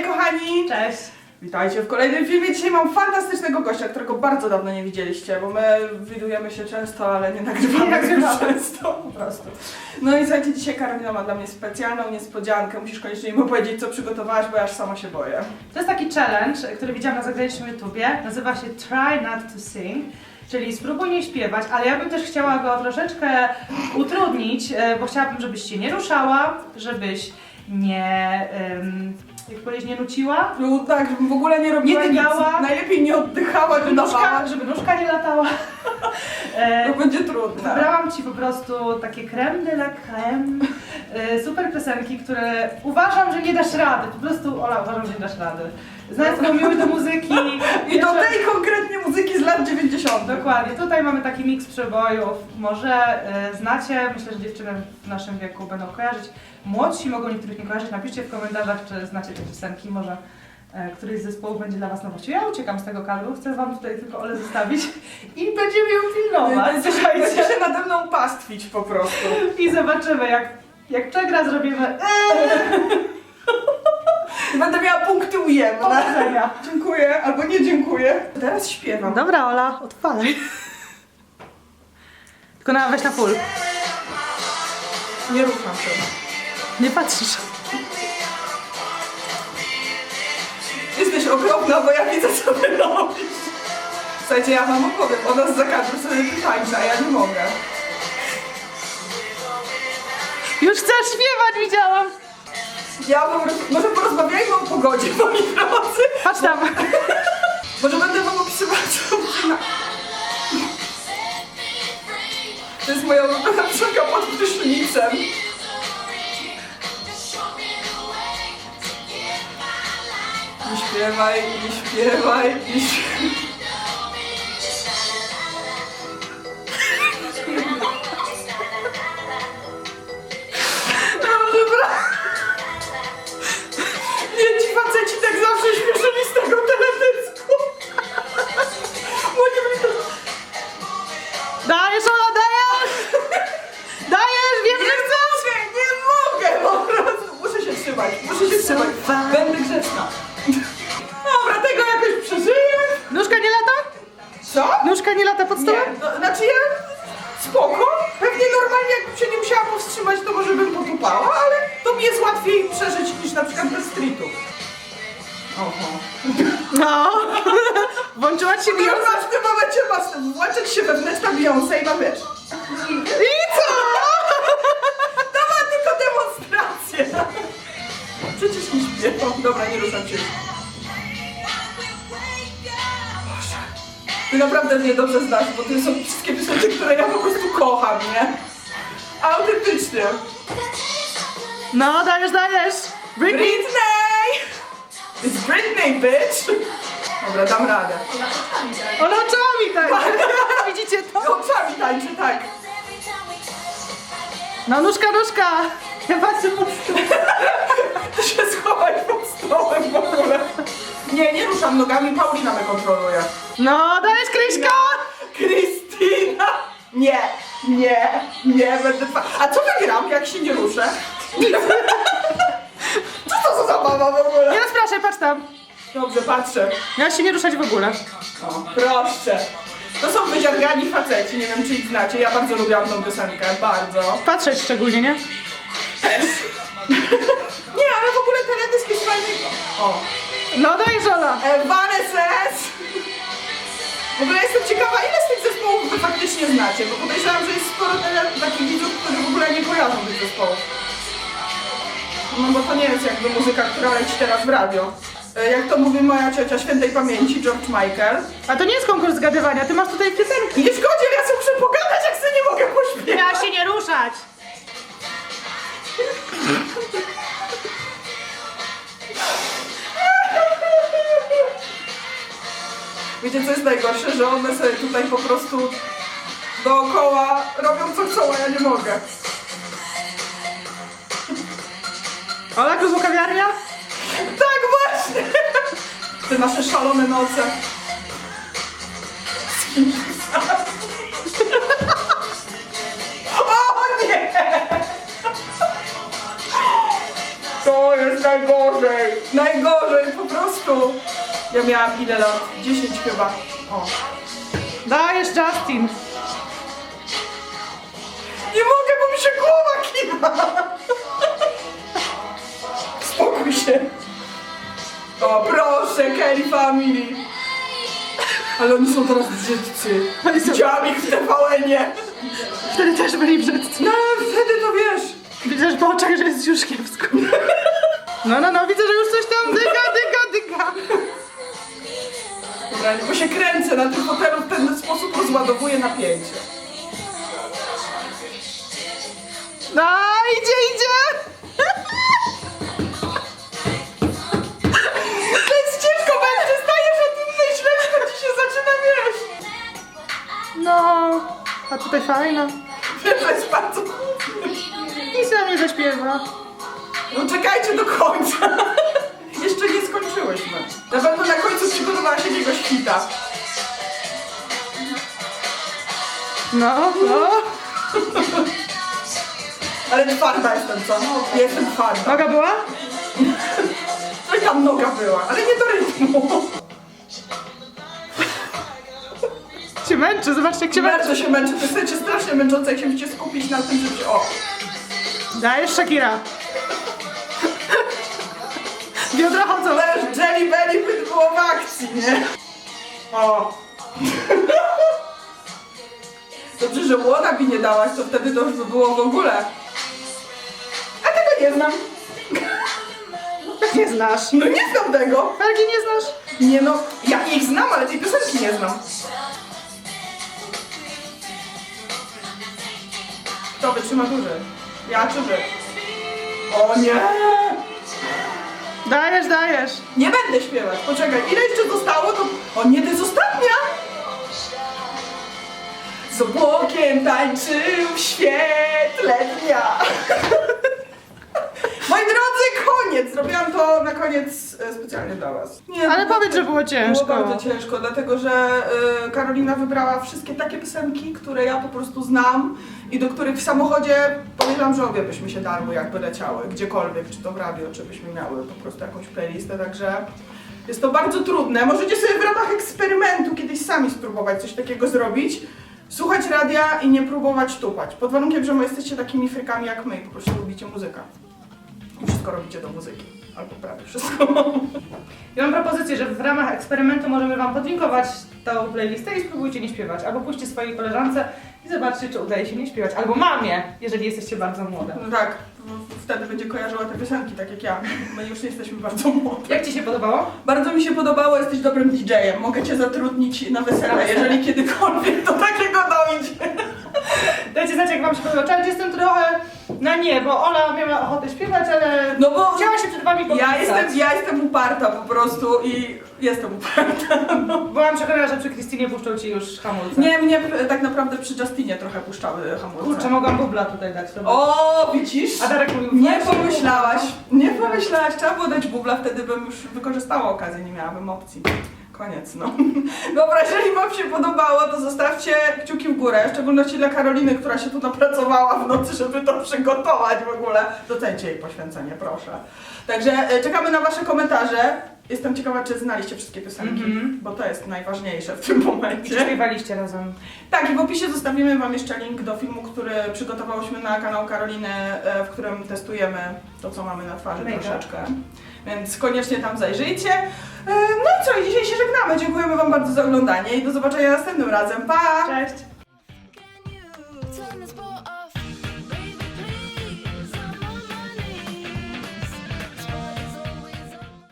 Hej kochani! Cześć. Witajcie w kolejnym filmie. Dzisiaj mam fantastycznego gościa, którego bardzo dawno nie widzieliście, bo my widujemy się często, ale nie nagrywamy, zbyt często po prostu. No i słuchajcie, dzisiaj Karolina ma dla mnie specjalną niespodziankę. Musisz koniecznie mi powiedzieć, co przygotowałaś, bo ja aż sama się boję. To jest taki challenge, który widziałam na zagranicznym YouTubie. Nazywa się Try Not to Sing. Czyli spróbuj nie śpiewać, ale ja bym też chciała go troszeczkę utrudnić, e, bo chciałabym, żebyś się nie ruszała, żebyś nie, em, jak powiedzieć, nie nuciła, No tak, żebym w ogóle nie robiła Nie dygała. nic. Najlepiej nie oddychała, żeby nóżka, żeby nóżka nie latała. E, To będzie trudne. Wybrałam Ci po prostu takie creme de la creme, y, super piosenki, które uważam, że nie dasz rady. Po prostu, Ola, uważam, że nie dasz rady. Znając miły do muzyki. I do Dokładnie, tutaj mamy taki miks przebojów. Może y, znacie, myślę, że dziewczyny w naszym wieku będą kojarzyć. Młodsi mogą niektórych nie kojarzyć. Napiszcie w komentarzach, czy znacie te piosenki. Może e, któryś z zespołów będzie dla Was nowością. Ja uciekam z tego kadru, chcę Wam tutaj tylko Ole zostawić i będziemy ją pilnować. Będzie Słuchajcie. się nade mną pastwić po prostu. I zobaczymy, jak, jak przegra, zrobimy eee, Będę miała punkty ujemne. powodzenia. Dziękuję, albo nie dziękuję. Teraz śpiewam. Dobra, Ola, odpalaj. Tylko na, weź na full. Nie ruszam się. Nie patrzysz. Jesteś okropna, bo ja widzę, co ty robisz. Słuchajcie, ja wam opowiem. Ona z zakadu sobie tańczy, a ja nie mogę. Już chcesz śpiewać, widziałam. Ja prostu, może porozmawiajmy o pogodzie, moi drodzy. Patrz tam. Może będę wam opisywać. To jest moja ulubiona piosenka pod prysznicem. Nie śpiewaj, nie śpiewaj, nie śpiewaj. Co? Nóżka nie lata pod Nie, stołem? no, znaczy ja spoko. Pewnie normalnie jakbym się nie musiała powstrzymać, to może bym potupała, ale to mi jest łatwiej przeżyć niż na przykład bez streetu. Oho. No. Włączyłaś się I Beyoncé. w tym momencie ma włączyć się wewnętrzna Beyoncé i ma wiesz. I co? To ma tylko demonstrację. Przecież nie śpiewam. Dobra, nie ruszam się. Naprawdę mnie dobrze znasz, bo to są wszystkie piosenki, które ja po prostu kocham, nie? Autentycznie. No, dajesz, dajesz. Britney. Britney! It's Britney, bitch! Dobra, dam radę. Ona oczami tak. Widzicie to? Oczami tańczy, tak. No, nóżka, nóżka. Ja patrzę pod stół. Ty się schowaj pod stołem w ogóle. Nie, nie ruszam nogami, Paulina mnie kontroluje. No, dajesz, Kryśka. Krystyna! Nie, nie, nie, będę twa... A co wygram, jak się nie ruszę? Co to za zabawa w ogóle? Nie rozpraszaj, patrz tam. Dobrze, patrzę. Miałaś się nie ruszać w ogóle. O, proszę. To są wyziargani faceci, nie wiem czy ich znacie. Ja bardzo lubiłam tą piosenkę, bardzo. Patrzeć szczególnie, nie? Nie, ale w ogóle teledysk jest fajny. O. No, dajesz, Ola. Evanescence! W ogóle jestem ciekawa, ile z tych zespołów wy faktycznie znacie, bo podejrzewam, że jest sporo takich widzów, którzy w ogóle nie kojarzą tych zespołów. No bo to nie jest jakby muzyka, która leci teraz w radio. E, Jak to mówi moja ciocia świętej pamięci, George Michael. A to nie jest konkurs zgadywania, ty masz tutaj piosenki. Nie szkodzi, ja sobie muszę pogadać, jak sobie nie mogę pośpiewać. Miałaś się nie ruszać. Wiecie co jest najgorsze, że one sobie tutaj po prostu dookoła robią co chcą, a ja nie mogę. Ola, grubo kawiarnia? Tak właśnie! Te nasze szalone noce. Z kim O nie! To jest jest najgorzej. Najgorzej, po prostu. Ja miałam ile lat? 10 chyba. O. Dajesz Justin. Nie mogę, bo mi się głowa kiwa. Spokój się. O, proszę, Kelly Family. Ale oni są teraz brzydcy. Oni są- Widziałam ich w TVN-ie. Wtedy też byli brzydcy. No, ale wtedy to wiesz. Widzisz po oczach, że jest już kiepsko. No, no, no, widzę, że Bo się kręcę na tym fotelu, w ten sposób rozładowuję napięcie. No, idzie, idzie. To jest ciężko, bo jak przestajesz o tym myśleć, to ci się zaczyna wiesz. No, a tutaj fajna. Wiesz, to jest bardzo... Nic nam nie zaśpiewa. No czekajcie do końca. Skończyłyśmy. Na pewno na końcu przygotowałaś jakiegoś hita. No, no. Ale twarda jestem, co? Jestem twarda. Noga była? No tam noga była, ale nie do rytmu. Się męczy, zobaczcie jak się męczy. Bardzo się męczę. To jest strasznie męczące, jak się musicie skupić na tym, żeby się... O! Dajesz Shakira. Biodra chodzą. Jelly Belly by było w akcji, nie? O! Dobrze, że łona mi nie dałaś, to wtedy to już by było w ogóle. A tego nie znam. Nie znasz? No nie znam tego. Felgi nie znasz? Nie no, ja ich znam, ale tej piosenki nie znam. Kto wytrzyma dłużej? Ja czy wy? O nie! Dajesz, dajesz. Nie będę śpiewać, poczekaj, ile jeszcze zostało, to... O nie, to jest ostatnia! Z obłokiem tańczył w świetle dnia. Moi drodzy, to na koniec e, specjalnie dla was. Nie, Ale po powiedz, że było ciężko. Było bardzo ciężko, dlatego że y, Karolina wybrała wszystkie takie piosenki, które ja po prostu znam i do których w samochodzie podejrzewam, że obie byśmy się darły, jakby leciały, gdziekolwiek, czy to w radio, czy byśmy miały po prostu jakąś playlistę, także jest to bardzo trudne. Możecie sobie w ramach eksperymentu kiedyś sami spróbować coś takiego zrobić. Słuchać radia i nie próbować tupać. Pod warunkiem, że my jesteście takimi frykami jak my i po prostu lubicie muzykę. I wszystko robicie do muzyki. Albo prawie wszystko. Ja mam propozycję, że w ramach eksperymentu możemy Wam podlinkować tą playlistę i spróbujcie nie śpiewać. Albo pójście swojej koleżance i zobaczcie, czy udaje się nie śpiewać. Albo mamie, jeżeli jesteście bardzo młode. No tak, w- wtedy będzie kojarzyła te piosenki, tak jak ja. My już nie jesteśmy bardzo młode. Jak Ci się podobało? Bardzo mi się podobało, jesteś dobrym DJ-em. Mogę cię zatrudnić na wesele, wesele. jeżeli kiedykolwiek do takiego dojdzie. Dajcie znać, jak Wam się podobało. Challenge jestem trochę na nie, bo Ola miała ochotę śpiewać, ale No bo chciała się przed Wami podpisać. ja jestem, ja jestem uparta po prostu i jestem uparta. Byłam przekonana, że przy Krystynie puszczą Ci już hamulce. Nie, mnie tak naprawdę przy Justinie trochę puszczały hamulce. Kurczę, mogłam bubla tutaj dać sobie. O, widzisz? A Darek mówił, Nie pomyślałaś, nie pomyślałaś, trzeba było dać bubla, wtedy bym już wykorzystała okazję, nie miałabym opcji. Koniec, no. Dobra, jeżeli Wam się podobało, to zostawcie kciuki w górę, w szczególności dla Karoliny, która się tu napracowała w nocy, żeby to przygotować w ogóle. Docencie jej poświęcenie, proszę. Także e, czekamy na Wasze komentarze. Jestem ciekawa, czy znaliście wszystkie piosenki, Mhm. bo to jest najważniejsze w tym I momencie. czy śpiewaliście razem. Tak, i w opisie zostawimy Wam jeszcze link do filmu, który przygotowałyśmy na kanał Karoliny, e, w którym testujemy to, co mamy na twarzy Make-up. troszeczkę. Więc koniecznie tam zajrzyjcie. E, No i co, i dzisiaj się żegnamy. Dziękujemy Wam bardzo za oglądanie i do zobaczenia następnym razem. Pa! Cześć!